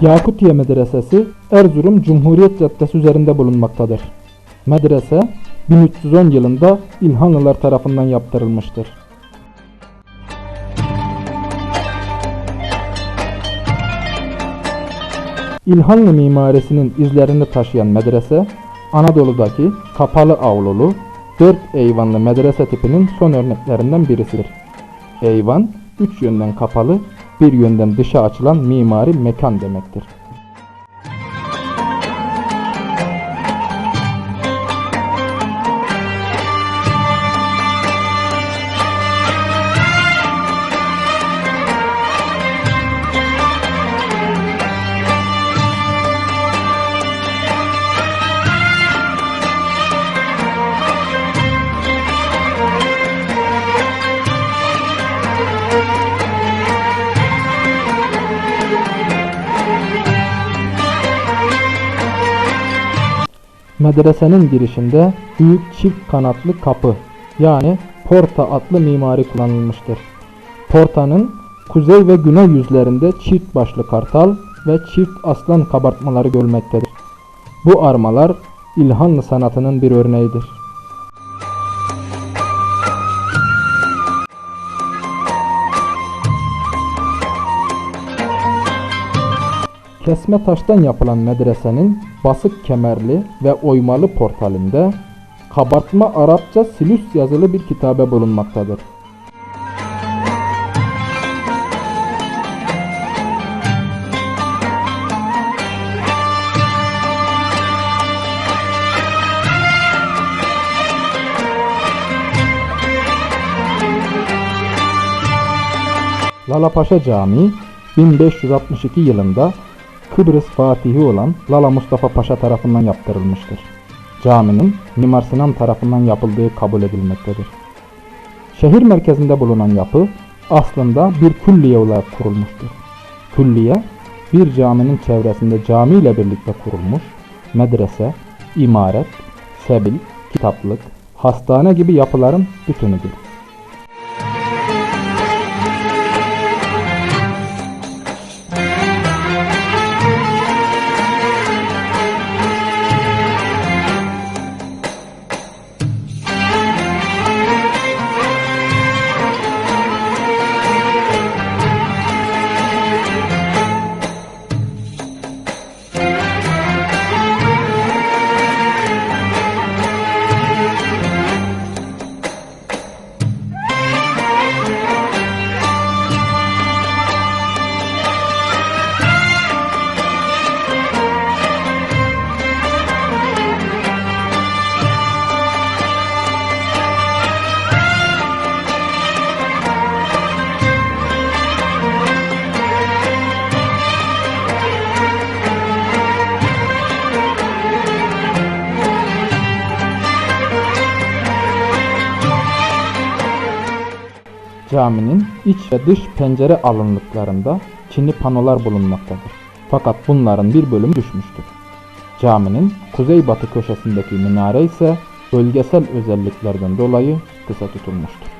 Yakutiye Medresesi Erzurum Cumhuriyet Caddesi üzerinde bulunmaktadır. Medrese 1310 yılında İlhanlılar tarafından yaptırılmıştır. İlhanlı mimarisinin izlerini taşıyan medrese, Anadolu'daki kapalı avlulu, dört eyvanlı medrese tipinin son örneklerinden birisidir. Eyvan, üç yönden kapalı, bir yönden dışa açılan mimari mekan demektir. Medresenin girişinde büyük çift kanatlı kapı yani porta adlı mimari kullanılmıştır. Portanın kuzey ve güney yüzlerinde çift başlı kartal ve çift aslan kabartmaları görülmektedir. Bu armalar İlhanlı sanatının bir örneğidir. Kesme taştan yapılan medresenin basık kemerli ve oymalı portalinde kabartma Arapça silüs yazılı bir kitabe bulunmaktadır. Lalapaşa Camii 1562 yılında Kıbrıs Fatihi olan Lala Mustafa Paşa tarafından yaptırılmıştır. Caminin Mimar Sinan tarafından yapıldığı kabul edilmektedir. Şehir merkezinde bulunan yapı aslında bir külliye olarak kurulmuştur. Külliye bir caminin çevresinde cami ile birlikte kurulmuş medrese, imaret, sebil, kitaplık, hastane gibi yapıların bütünüdür. Caminin iç ve dış pencere alınlıklarında çini panolar bulunmaktadır. Fakat bunların bir bölümü düşmüştür. Caminin kuzeybatı köşesindeki minare ise bölgesel özelliklerden dolayı kısa tutulmuştur.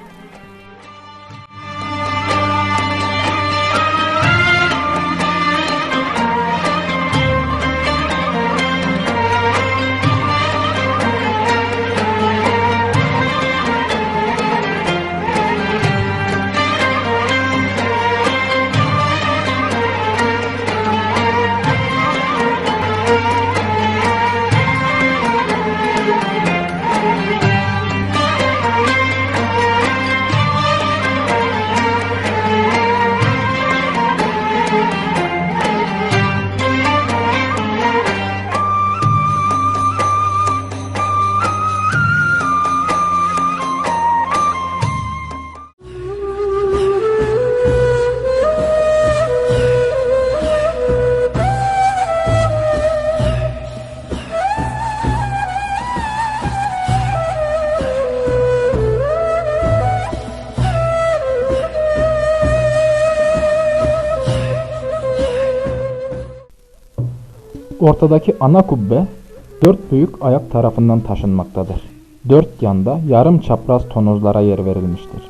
Ortadaki ana kubbe dört büyük ayak tarafından taşınmaktadır. Dört yanda yarım çapraz tonozlara yer verilmiştir.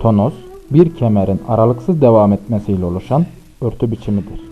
Tonoz, bir kemerin aralıksız devam etmesiyle oluşan örtü biçimidir.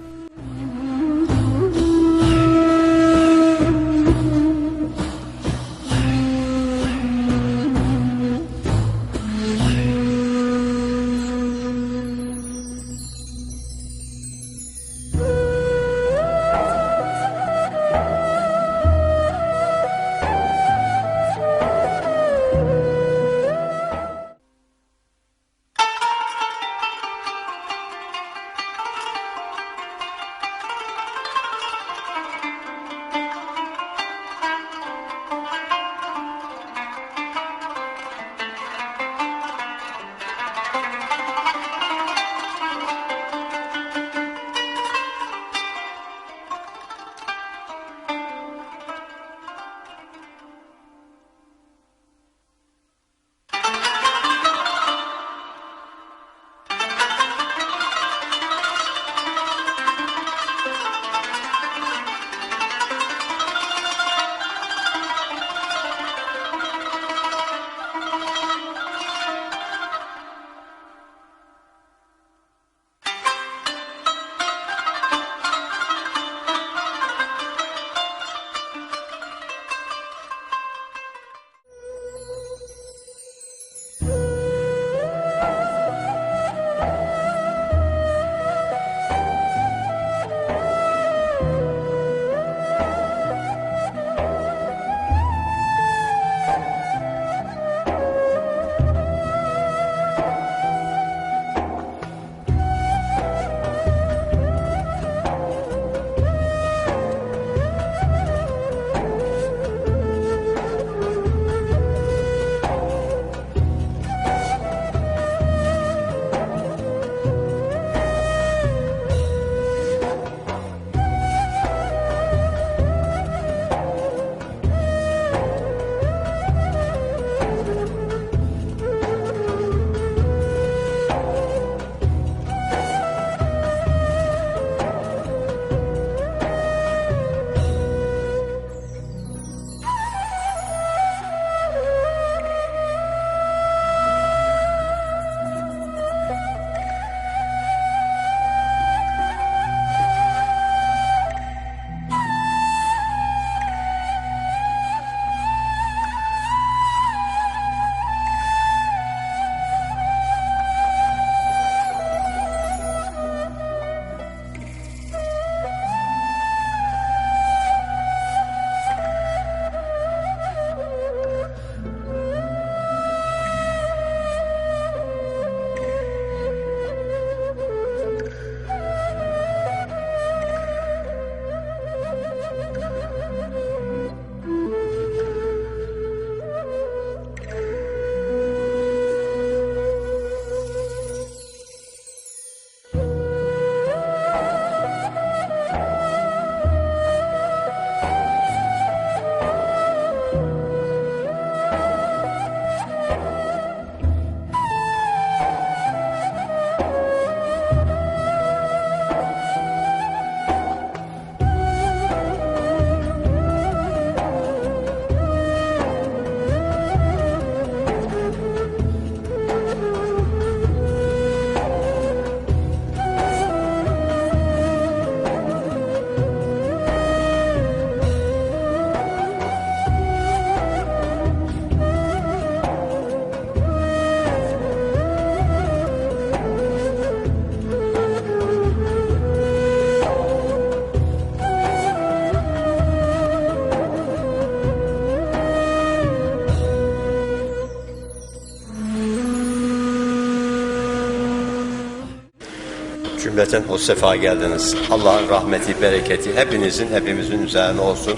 Cümleten hoş sefa geldiniz. Allah'ın rahmeti, bereketi hepinizin, hepimizin üzerine olsun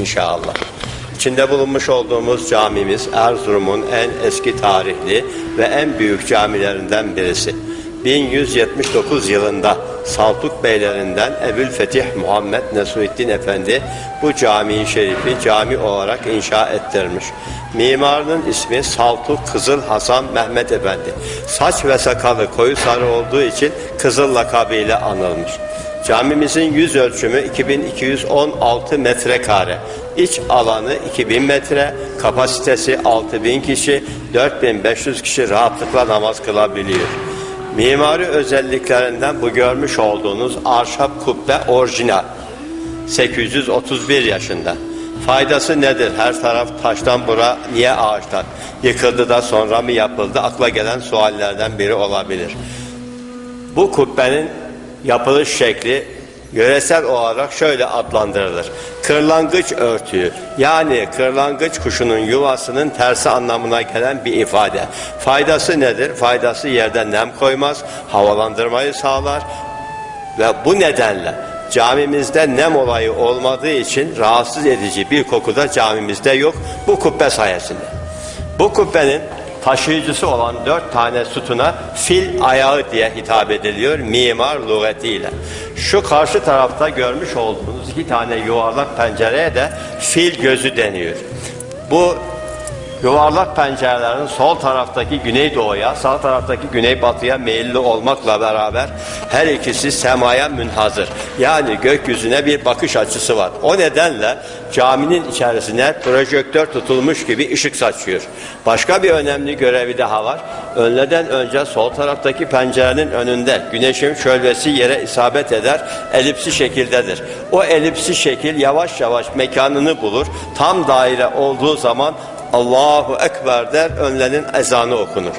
inşallah. İçinde bulunmuş olduğumuz camimiz Erzurum'un en eski tarihli ve en büyük camilerinden birisi. 1179 yılında Saltuk Beylerinden Ebu'l-Fetih Muhammed Nesuddin Efendi bu cami-i şerifi cami olarak inşa ettirmiş. Mimarının ismi Saltuk Kızıl Hasan Mehmet Efendi. Saç ve sakalı koyu sarı olduğu için Kızıl lakabıyla anılmış. Camimizin yüz ölçümü 2216 metrekare. İç alanı 2000 metre, kapasitesi 6000 kişi, 4500 kişi rahatlıkla namaz kılabiliyor. Mimari özelliklerinden bu görmüş olduğunuz ahşap kubbe orijinal. 831 yaşında. Faydası nedir? Her taraf taştan bura niye ağaçtan? Yıkıldı da sonra mı yapıldı? Akla gelen suallerden biri olabilir. Bu kubbenin yapılış şekli yöresel olarak şöyle adlandırılır. Kırlangıç örtüyü yani kırlangıç kuşunun yuvasının tersi anlamına gelen bir ifade. Faydası nedir? Faydası yerde nem koymaz, havalandırmayı sağlar ve bu nedenle camimizde nem olayı olmadığı için rahatsız edici bir koku da camimizde yok bu kubbe sayesinde. Bu kubbenin taşıyıcısı olan dört tane sütuna fil ayağı diye hitap ediliyor mimar lügatiyle. Şu karşı tarafta görmüş olduğunuz iki tane yuvarlak pencereye de fil gözü deniyor. Bu yuvarlak pencerelerin sol taraftaki güneydoğuya, sağ taraftaki güneybatıya meyilli olmakla beraber her ikisi semaya münhazır. Yani gökyüzüne bir bakış açısı var. O nedenle caminin içerisine projektör tutulmuş gibi ışık saçıyor. Başka bir önemli görevi daha var. Önleden önce sol taraftaki pencerenin önünde güneşin şölvesi yere isabet eder, elipsi şekildedir. O elipsi şekil yavaş yavaş mekanını bulur. Tam daire olduğu zaman Allahu Ekber der, önlenin ezanı okunur.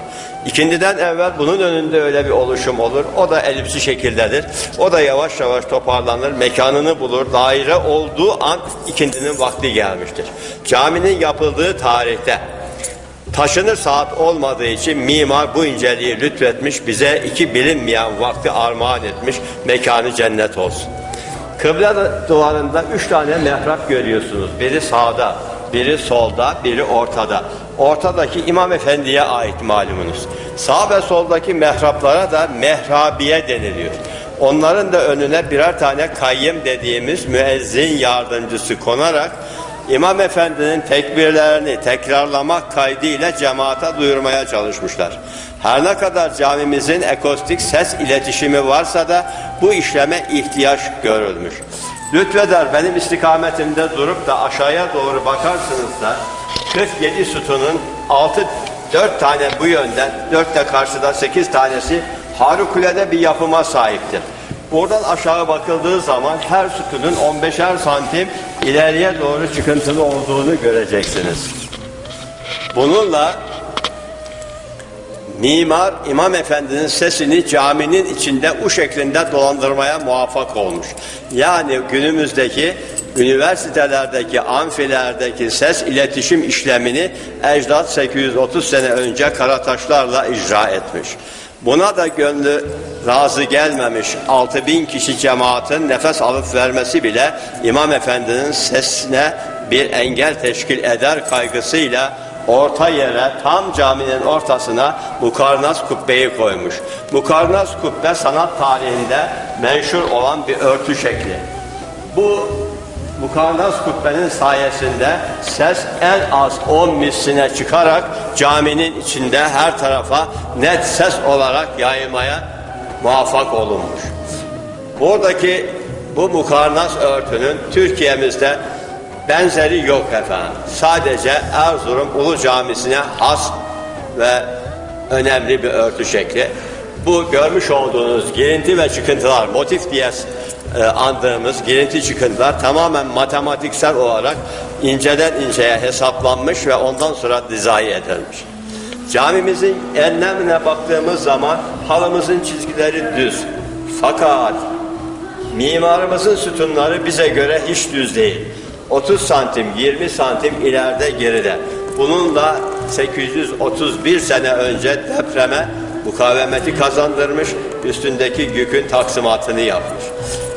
İkindiden evvel bunun önünde öyle bir oluşum olur. O da elipsi şekildedir. O da yavaş yavaş toparlanır, mekanını bulur. Daire olduğu an ikindinin vakti gelmiştir. Caminin yapıldığı tarihte taşınır saat olmadığı için mimar bu inceliği lütfetmiş, bize iki bilinmeyen vakti armağan etmiş, mekanı cennet olsun. Kıble duvarında üç tane mehrap görüyorsunuz. Biri sağda, biri solda, biri ortada. Ortadaki İmam Efendi'ye ait malumunuz. Sağ ve soldaki mehraplara da mehrabiye deniliyor. Onların da önüne birer tane kayyım dediğimiz müezzin yardımcısı konarak İmam Efendi'nin tekbirlerini tekrarlamak kaydıyla cemaate duyurmaya çalışmışlar. Her ne kadar camimizin ekostik ses iletişimi varsa da bu işleme ihtiyaç görülmüş. Lütfeder benim istikametimde durup da aşağıya doğru bakarsınız da 47 sütunun 6 4 tane bu yönden 4 de karşıda 8 tanesi harikulade bir yapıma sahiptir. Buradan aşağı bakıldığı zaman her sütunun 15'er santim ileriye doğru çıkıntılı olduğunu göreceksiniz. Bununla mimar İmam Efendi'nin sesini caminin içinde u şeklinde dolandırmaya muvaffak olmuş. Yani günümüzdeki üniversitelerdeki, amfilerdeki ses iletişim işlemini ecdat 830 sene önce karataşlarla icra etmiş. Buna da gönlü razı gelmemiş 6000 kişi cemaatin nefes alıp vermesi bile İmam Efendi'nin sesine bir engel teşkil eder kaygısıyla orta yere tam caminin ortasına Mukarnas kubbeyi koymuş. Mukarnas kubbe sanat tarihinde menşur olan bir örtü şekli. Bu Mukarnas kubbenin sayesinde ses en az 10 misline çıkarak caminin içinde her tarafa net ses olarak yayılmaya muvaffak olunmuş. Buradaki bu mukarnas örtünün Türkiye'mizde benzeri yok efendim. Sadece Erzurum Ulu Camisi'ne has ve önemli bir örtü şekli. Bu görmüş olduğunuz girinti ve çıkıntılar, motif diye e, andığımız girinti çıkıntılar tamamen matematiksel olarak inceden inceye hesaplanmış ve ondan sonra dizayn edilmiş. Camimizin enlemine baktığımız zaman halımızın çizgileri düz. Fakat mimarımızın sütunları bize göre hiç düz değil. 30 santim, 20 santim ileride geride. Bununla 831 sene önce depreme mukavemeti kazandırmış, üstündeki yükün taksimatını yapmış.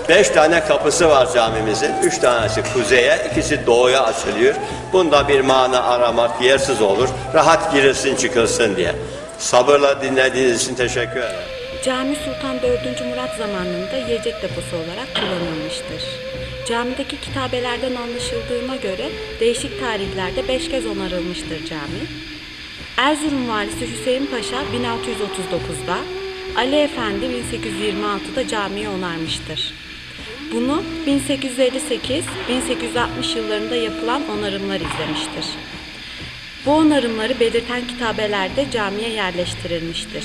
Beş tane kapısı var camimizin. Üç tanesi kuzeye, ikisi doğuya açılıyor. Bunda bir mana aramak yersiz olur. Rahat girilsin çıkılsın diye. Sabırla dinlediğiniz için teşekkür ederim. Cami Sultan 4. Murat zamanında yiyecek deposu olarak kullanılmıştır. Camideki kitabelerden anlaşıldığına göre değişik tarihlerde 5 kez onarılmıştır cami. Erzurum valisi Hüseyin Paşa 1639'da, Ali Efendi 1826'da camiyi onarmıştır. Bunu 1858-1860 yıllarında yapılan onarımlar izlemiştir. Bu onarımları belirten kitabelerde camiye yerleştirilmiştir.